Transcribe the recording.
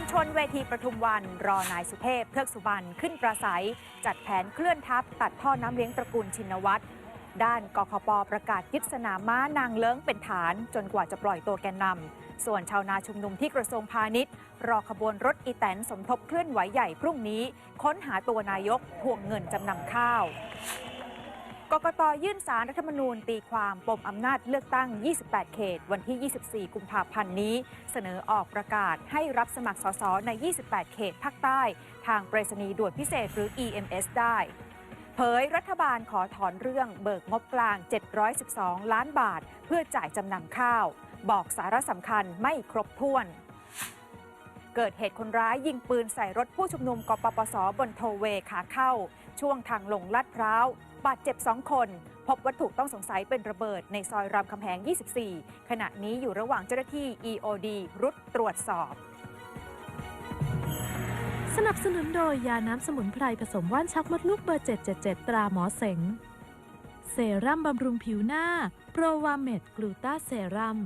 ลชนเวทีประทุมวัน รอนายสุเทพเทือกสุบรรณขึ้นประสัย จัดแผนเคลื่อนทัพ ตัดท่อน้ำเลี้ยงตระกูลชินวัตรด้านกคปประกาศยึดสนามม้านางเลิ้งเป็นฐาน จนกว่าจะปล่อยตัวแกนนำส่วนชาวนาชุมนุมที่กระทรวงพาณิชย์ รอขบวนรถอีแตนสมทบเคลื่อนไหวใหญ่พรุ่งนี้ ค้นหาตัวนายกทวงเงินจำนำข้าว กกตยื่นสารรัฐธรรมนูญตีความปมอำนาจเลือกตั้ง 28 เขต วันที่ 24 กุมภาพันธ์นี้ เสนอออกประกาศให้รับสมัครสสใน 28 เขตภาคใต้ ทางไปรษณีย์ด่วนพิเศษหรือ EMS ได้เผยรัฐบาลขอถอนเรื่องเบิกงบกลาง 712 ล้านบาท เพื่อจ่ายจำนำข้าว บอกสาระสำคัญไม่ครบถ้วน เกิดเหตุคนร้ายยิงปืนใส่รถผู้ชุมนุมกปปสบนโทเวขาเข้า ช่วงทางลงลาดพร้าวบาดเจ็บ 2 คน พบวัตถุต้องสงสัยเป็นระเบิดในซอยรามคำแหง 24 ขณะนี้อยู่ระหว่างเจ้าหน้าที่ EOD รุดตรวจสอบ สนับสนุนโดยยาน้ำสมุนไพรผสมว่านชักมดลูกเบอร์ 777 ตราหมอเสง เซรั่มบำรุงผิวหน้า โปรวาเมดกลูตาเซรั่ม